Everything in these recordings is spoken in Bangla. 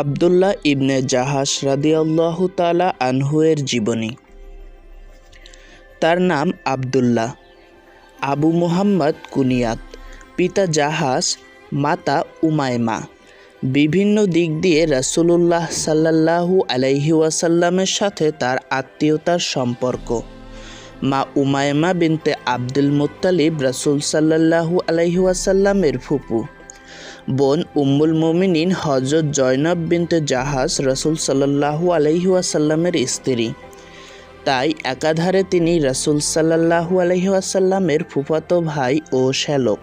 আবদুল্লাহ ইবনে জাহাস রাদিয়াল্লাহু তালা আনহুয়ের জীবনী। তার নাম আবদুল্লাহ। আবু মুহাম্মদ কুনিয়াত, পিতা জাহাজ মাতা উমায়মা বিভিন্ন দিক দিয়ে রাসূলুল্লাহ সাল্লাল্লাহু আলাইহি ওয়াসাল্লামের সাথে তার আত্মীয়তার সম্পর্ক। মা উমায়মা বিনতে আব্দুল মুত্তালিব রাসুল সাল্লাল্লাহু আলাইহি ওয়াসাল্লামের ফুপু। বোন উম্মুল মুমিনিন হজরত জয়নব বিনতে জাহাজ রসুল সাল্লাল্লাহু আলাইহি ওয়াসাল্লামের স্ত্রী। তাই একাধারে তিনি রসুল সাল্লাল্লাহু আলাইহি ওয়াসাল্লামের ফুফাতো ভাই ও শ্যালক।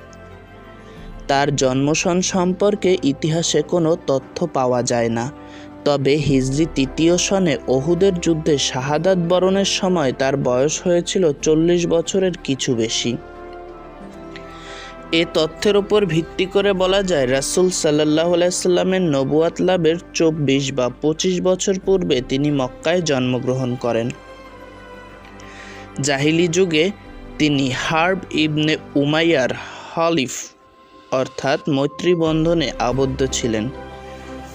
তার জন্মসন সম্পর্কে ইতিহাসে কোনো তথ্য পাওয়া যায় না। তবে হিজরি তৃতীয় সনে ওহুদের যুদ্ধে শাহাদাত বরণের সময় তার বয়স হয়েছিল চল্লিশ বছরের কিছু বেশি। এ তথ্যের উপর ভিত্তি করে বলা যায়, রাসূল সাল্লাহ আলাইসাল্লামের নবুয়াত লাভের চব্বিশ বা পঁচিশ বছর পূর্বে তিনি মক্কায় জন্মগ্রহণ করেন। জাহিলি যুগে তিনি হার্ব ইবনে উমাইয়ার হলিফ অর্থাৎ মৈত্রী বন্ধনে আবদ্ধ ছিলেন।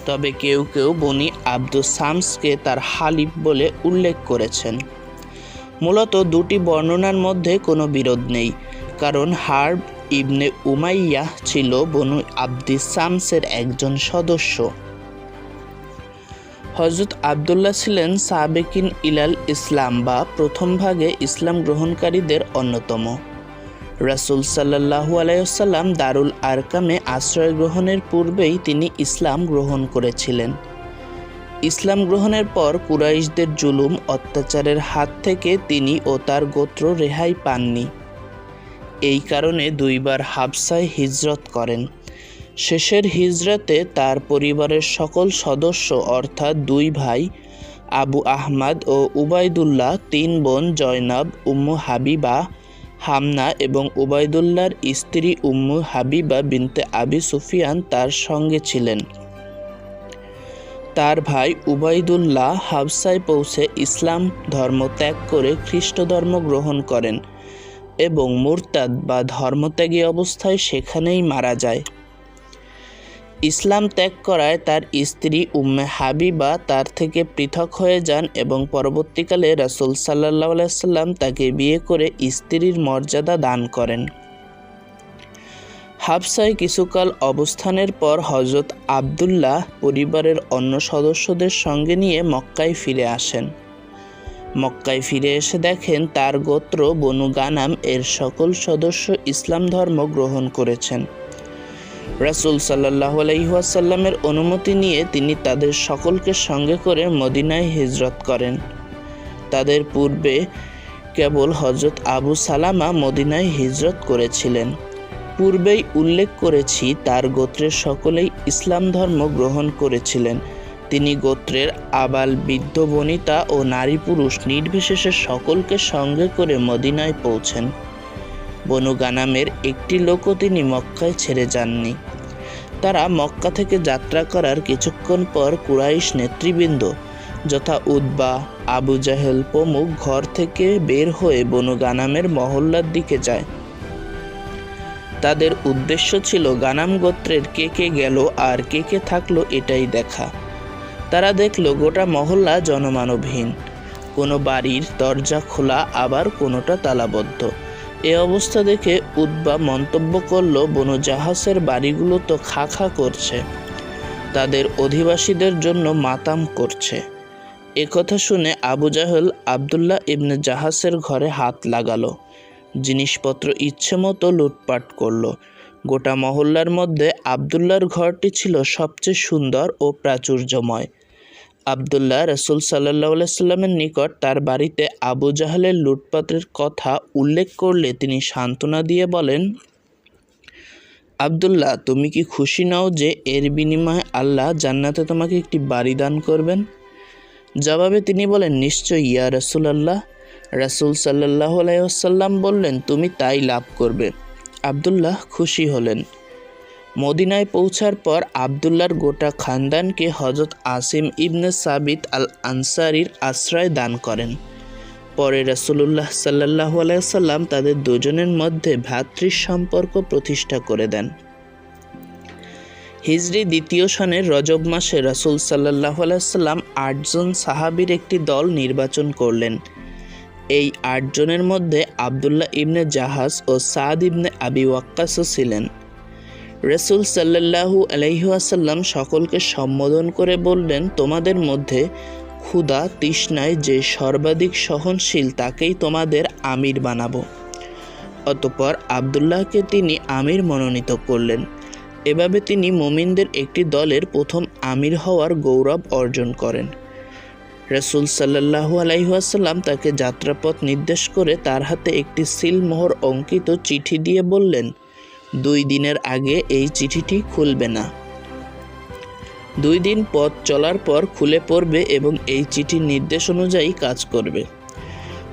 তবে কেউ কেউ বনি আব্দুল সামসকে তার হালিফ বলে উল্লেখ করেছেন। মূলত দুটি বর্ণনার মধ্যে কোনো বিরোধ নেই, কারণ হার্ব ইবনে উমাইয়া ছিল বনু আব্দিস সামসের একজন সদস্য। হজরত আবদুল্লাহ ছিলেন সাবেকিন ইলাল ইসলাম বা প্রথম ভাগে ইসলাম গ্রহণকারীদের অন্যতম। রাসুল সাল্লাহু আলাইসাল্লাম দারুল আরকামে আশ্রয় গ্রহণের পূর্বেই তিনি ইসলাম গ্রহণ করেছিলেন। ইসলাম গ্রহণের পর কুরাইশদের জুলুম, অত্যাচারের হাত থেকে তিনি ও তার গোত্র রেহাই পাননি। এই কারণে দুইবার হাবসায় হিজরত করেন। শেষের হিজরতে তার পরিবারের সকল সদস্য, অর্থাৎ দুই ভাই, আবু আহমাদ ও উবায়দুল্লাহ, তিন বোন জয়নাব, উম্মু হাবিবা হামনা এবং উবাইদুল্লাহর স্ত্রী উম্মু হাবিবা বিনতে আবি সুফিয়ান তার সঙ্গে ছিলেন। তার ভাই উবায়দুল্লাহ হাবসায় পৌঁছে ইসলাম ধর্ম ত্যাগ করে খ্রিস্ট ধর্ম গ্রহণ করেন। এবং মুরতাদ বা ধর্মত্যাগী অবস্থায় সেখানেই মারা যায়। ইসলাম ত্যাগ করায় তার স্ত্রী উম্মে হাবিবা তার থেকে পৃথক হয়ে যান এবং পরবর্তীকালে রাসুল সাল্লাহ সাল্লাম তাকে বিয়ে করে স্ত্রীর মর্যাদা দান করেন। হাফসায় কিছুকাল অবস্থানের পর হজরত আবদুল্লাহ পরিবারের অন্য সদস্যদের সঙ্গে নিয়ে মক্কায় ফিরে আসেন। মক্কায় ফিরে এসে দেখেন তার গোত্র বনু গানাম এর সকল সদস্য ইসলাম ধর্ম গ্রহণ করেছেন। রাসুল সাল্লাহ আলাইহাসাল্লামের অনুমতি নিয়ে তিনি তাদের সকলকে সঙ্গে করে মদিনায় হিজরত করেন। তাদের পূর্বে কেবল হজরত আবু সালামা মদিনায় হিজরত করেছিলেন। পূর্বেই উল্লেখ করেছি তার গোত্রের সকলেই ইসলাম ধর্ম গ্রহণ করেছিলেন। তিনি গোত্রের আবাল বৃদ্ধ বনিতা ও নারী পুরুষ নির্বিশেষে সকলকে সঙ্গে করে মদিনায় পৌঁছেন। বনু গানামের একটি লোকও তিনি মক্কায় ছেড়ে যাননি। তারা মক্কা থেকে যাত্রা করার কিছুক্ষণ পর কুরাইশ নেতৃবৃন্দ যথা উদ্বা আবু জাহেল প্রমুখ ঘর থেকে বের হয়ে বনু গানামের মহল্লার দিকে যায়। তাদের উদ্দেশ্য ছিল গানাম গোত্রের কে কে গেল আর কে কে থাকল এটাই দেখা। তারা দেখল গোটা মহল্লা জনমানবহীন। কোনো বাড়ির দরজা খোলা, আবার কোনোটা তালাবদ্ধ। এ অবস্থা দেখে উদ্বা মন্তব্য করল, বনু জাহাজের বাড়িগুলো তো খা খা করছে। তাদের অধিবাসীদের জন্য মাতাম করছে। কথা শুনে আবু জাহেল আবদুল্লাহ ইবনে জাহাজের ঘরে হাত লাগালো। জিনিসপত্র ইচ্ছে মতো লুটপাট করল। গোটা মহল্লার মধ্যে আবদুল্লার ঘরটি ছিল সবচেয়ে সুন্দর ও প্রাচুর্যময়। আবদুল্লাহ রসুল সাল্লাহ সাল্লামের নিকট তার বাড়িতে আবু জাহালের লুটপাতের কথা উল্লেখ করলে তিনি সান্ত্বনা দিয়ে বলেন, আবদুল্লাহ, তুমি কি খুশি নাও যে এর বিনিময়ে আল্লাহ জান্নাতে তোমাকে একটি বাড়ি দান করবেন? জবাবে তিনি বলেন নিশ্চয় ইয়া রসুল আল্লাহ রাসুল সাল্লাহ আলাইসাল্লাম বললেন, তুমি তাই লাভ করবে। আবদুল্লাহ খুশি হলেন। মদিনায় পৌঁছার পর আবদুল্লার গোটা খানদানকে হজরত আসিম ইবনে সাবিত আল আনসারির আশ্রয় দান করেন। পরে রাসুলুল্লাহ সাল্লাহ আলাইসাল্লাম তাদের দুজনের মধ্যে ভ্রাতৃ সম্পর্ক প্রতিষ্ঠা করে দেন। হিজরি দ্বিতীয় সনের রজব মাসে রাসুল সাল্লাহ আলাইসাল্লাম আটজন সাহাবির একটি দল নির্বাচন করলেন। এই আটজনের মধ্যে আবদুল্লাহ ইবনে জাহাজ ও সাদ ইবনে আবি ওয়াক্কাসও ছিলেন। রসুল সাল্লাহু আলহিহাসাল্লাম সকলকে সম্বোধন করে বললেন, তোমাদের মধ্যে ক্ষুধা তৃষ্ণায় যে সর্বাধিক সহনশীল, তাকেই তোমাদের আমির বানাবো। অতপর আবদুল্লাহকে তিনি আমির মনোনীত করলেন। এভাবে তিনি মোমিনদের একটি দলের প্রথম আমির হওয়ার গৌরব অর্জন করেন। রসুল সাল্লাহু আলাইহাসাল্লাম তাকে যাত্রাপথ নির্দেশ করে তার হাতে একটি সিলমোহর অঙ্কিত চিঠি দিয়ে বললেন দুই দিনের আগে এই চিঠিটি খুলবে না। দুই দিন পথ চলার পর খুলে পড়বে এবং এই চিঠির নির্দেশ অনুযায়ী কাজ করবে।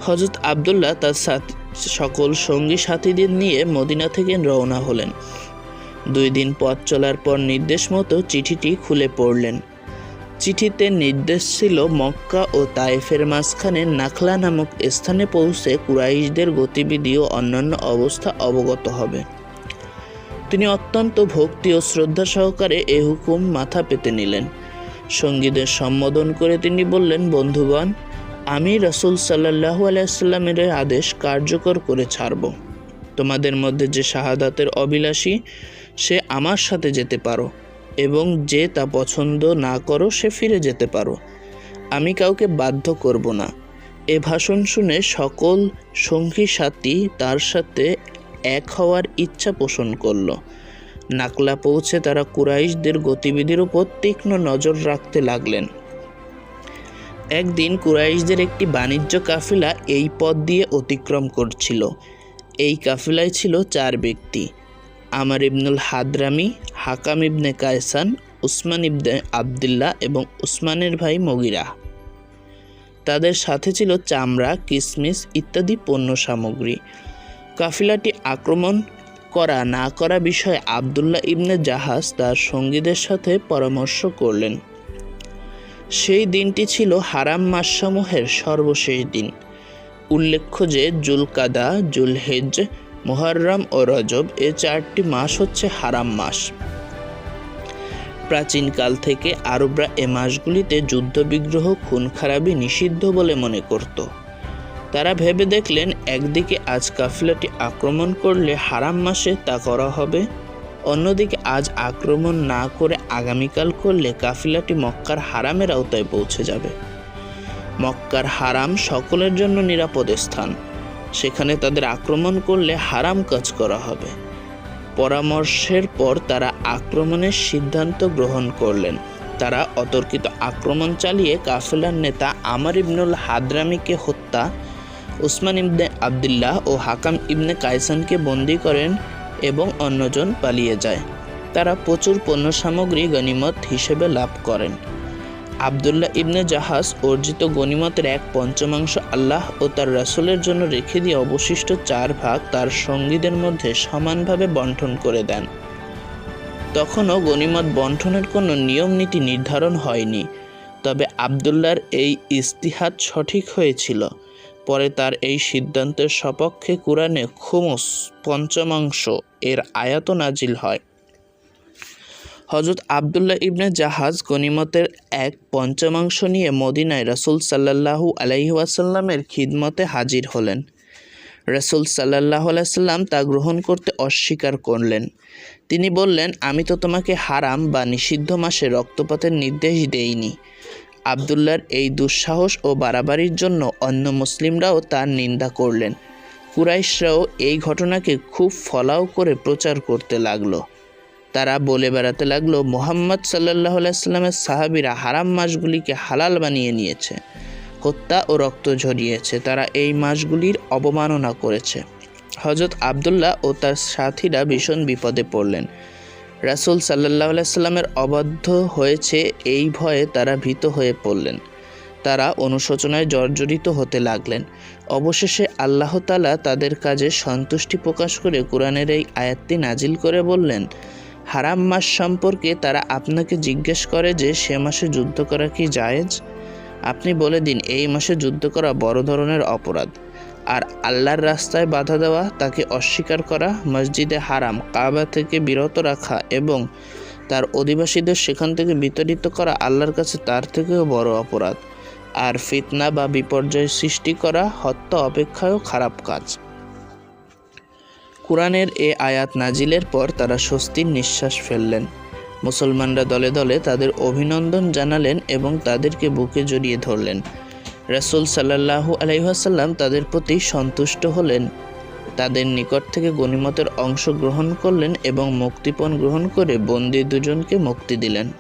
হজরত আবদুল্লাহ তার সাথ- সকল সঙ্গী সাথীদের নিয়ে মদিনা থেকে রওনা হলেন। দুই দিন পথ চলার পর নির্দেশ মতো চিঠিটি খুলে পড়লেন। চিঠিতে নির্দেশ ছিল মক্কা ও তায়েফের মাঝখানে নাখলা নামক স্থানে পৌঁছে কুরাইশদের গতিবিধি ও অন্যান্য অবস্থা অবগত হবে। তিনি অত্যন্ত ভক্তি ও শ্রদ্ধা সহকারে এ হুকুম মাথা পেতে নিলেন। সঙ্গীদের সম্বোধন করে তিনি বললেন, বন্ধুগণ, আমি রসুল সাল্লাহু আলাইসাল্লামের এই আদেশ কার্যকর করে ছাড়ব। তোমাদের মধ্যে যে শাহাদাতের অভিলাষী, সে আমার সাথে যেতে পারো এবং যে তা পছন্দ না করো, সে ফিরে যেতে পারো। আমি কাউকে বাধ্য করব না। এ ভাষণ শুনে সকল সঙ্গী সাথী তার সাথে এক হওয়ার ইচ্ছা পোষণ করল। নাকলা পৌঁছে তারা কুরাইশদের গতিবিধির উপর তীক্ষ্ণ নজর রাখতে লাগলেন। একদিন কুরাইশদের একটি বাণিজ্য কাফিলা এই পথ দিয়ে অতিক্রম করছিল। এই কাফিলায় ছিল চার ব্যক্তি, Amr ibnul Hadrami, Hakam ibn Kaysan, Uthman ibn Abdullah এবং উসমানের ভাই মগিরা। তাদের সাথে ছিল চামড়া, কিসমিস ইত্যাদি পণ্য সামগ্রী। কাফিলাটি আক্রমণ করা না করা বিষয়ে আবদুল্লাহ ইবনে জাহাজ তার সঙ্গীদের সাথে পরামর্শ করলেন। সেই দিনটি ছিল হারাম মাসসমূহের সর্বশেষ দিন। উল্লেখ্য যে জুলকাদা জুলহেজ মুহররম ও রজব এ চারটি মাস হচ্ছে হারাম মাস। প্রাচীনকাল থেকে আরবরা এ মাসগুলিতে যুদ্ধবিগ্রহ খুন খারাপি নিষিদ্ধ বলে মনে করত। তারা ভেবে দেখলেন, একদিকে আজ কাফিলাটি আক্রমণ করলে হারাম মাসে তা করা হবে, অন্যদিকে আজ আক্রমণ না করে আগামীকাল করলে কাফিলাটি মক্কার হারামের আওতায় পৌঁছে যাবে। মক্কার হারাম সকলের জন্য নিরাপদ স্থান, সেখানে তাদের আক্রমণ করলে হারাম কাজ করা হবে। পরামর্শের পর তারা আক্রমণের সিদ্ধান্ত গ্রহণ করলেন। তারা অতর্কিত আক্রমণ চালিয়ে কাফেলার নেতা আমার ইবনুল হাদরামিকে হত্যা উসমান ইবনে আবদুল্লাহ ও হাকাম ইবনে কায়সানকে বন্দি করেন এবং অন্যজন পালিয়ে যায়। তারা প্রচুর পণ্য সামগ্রী গনিমত হিসেবে লাভ করেন। আবদুল্লাহ ইবনে জাহাজ অর্জিত গনিমতের এক পঞ্চমাংশ আল্লাহ ও তার রাসূলের জন্য রেখে দিয়ে অবশিষ্ট চার ভাগ তার সঙ্গীদের মধ্যে সমানভাবে বন্টন করে দেন। তখনও গনিমত বন্টনের কোনো নিয়ম নীতি নির্ধারণ হয়নি, তবে আবদুল্লার এই ইস্তিহাদ সঠিক হয়েছিল। পরে তার এই সিদ্ধান্তের সপক্ষে কোরআনে খুমুস পঞ্চমাংশ এর আয়াত নাজিল হয়। হজরত আবদুল্লাহ ইবনে জাহাজ গনিমতের এক পঞ্চমাংশ নিয়ে মদিনায় রসুল সাল্লাহু আলাইহাসাল্লামের খিদমতে হাজির হলেন। রসুল সাল্লাহ আলাইসাল্লাম তা গ্রহণ করতে অস্বীকার করলেন। তিনি বললেন, আমি তো তোমাকে হারাম বা নিষিদ্ধ মাসে রক্তপাতের নির্দেশ দেইনি। আবদুল্লার এই দুঃসাহস ও বাড়াবাড়ির জন্য অন্য মুসলিমরাও তার নিন্দা করলেন। কুরাইশরাও এই ঘটনাকে খুব ফলাও করে প্রচার করতে লাগল। তারা বলে বেড়াতে লাগল, মোহাম্মদ সাল্লাহ আলাইস্লামের সাহাবিরা হারাম মাসগুলিকে হালাল বানিয়ে নিয়েছে, হত্যা ও রক্ত ঝরিয়েছে। তারা এই মাসগুলির অবমাননা করেছে। হজরত আবদুল্লাহ ও তার সাথীরা ভীষণ বিপদে পড়লেন। রাসুল সাল্লাহ আলাইস্লামের অবাধ্য হয়েছে এই ভয়ে তারা ভীত হয়ে পড়লেন। তারা অনুশোচনায় জর্জরিত হতে লাগলেন। অবশেষে আল্লাহ তালা তাদের কাজে সন্তুষ্টি প্রকাশ করে কোরআনের এই আয়াতটি নাজিল করে বললেন, হারাম মাস সম্পর্কে তারা আপনাকে জিজ্ঞেস করে যে সে মাসে যুদ্ধ করা কি জায়েজ? আপনি বলে দিন, এই মাসে যুদ্ধ করা বড় ধরনের অপরাধ। আর আল্লাহর রাস্তায় বাধা দেওয়া, তাকে অস্বীকার করা, মসজিদে হারাম, কাবা থেকে বিরত রাখা এবং তার অধিবাসীদের সেখান থেকে বিতাড়িত করা আল্লাহর কাছে তার থেকেও বড় অপরাধ। আর ফিতনা বা বিপর্যয় সৃষ্টি করা হত্যা অপেক্ষায়ও খারাপ কাজ। কোরআনের এ আয়াত নাজিলের পর তারা স্বস্তির নিঃশ্বাস ফেললেন। মুসলমানরা দলে দলে তাদের অভিনন্দন জানালেন এবং তাদেরকে বুকে জড়িয়ে ধরলেন। রাসূল সাল্লাল্লাহু আলাইহাসাল্লাম তাদের প্রতি সন্তুষ্ট হলেন। তাদের নিকট থেকে গণিমতের অংশ গ্রহণ করলেন এবং মুক্তিপণ গ্রহণ করে বন্দী দুজনকে মুক্তি দিলেন।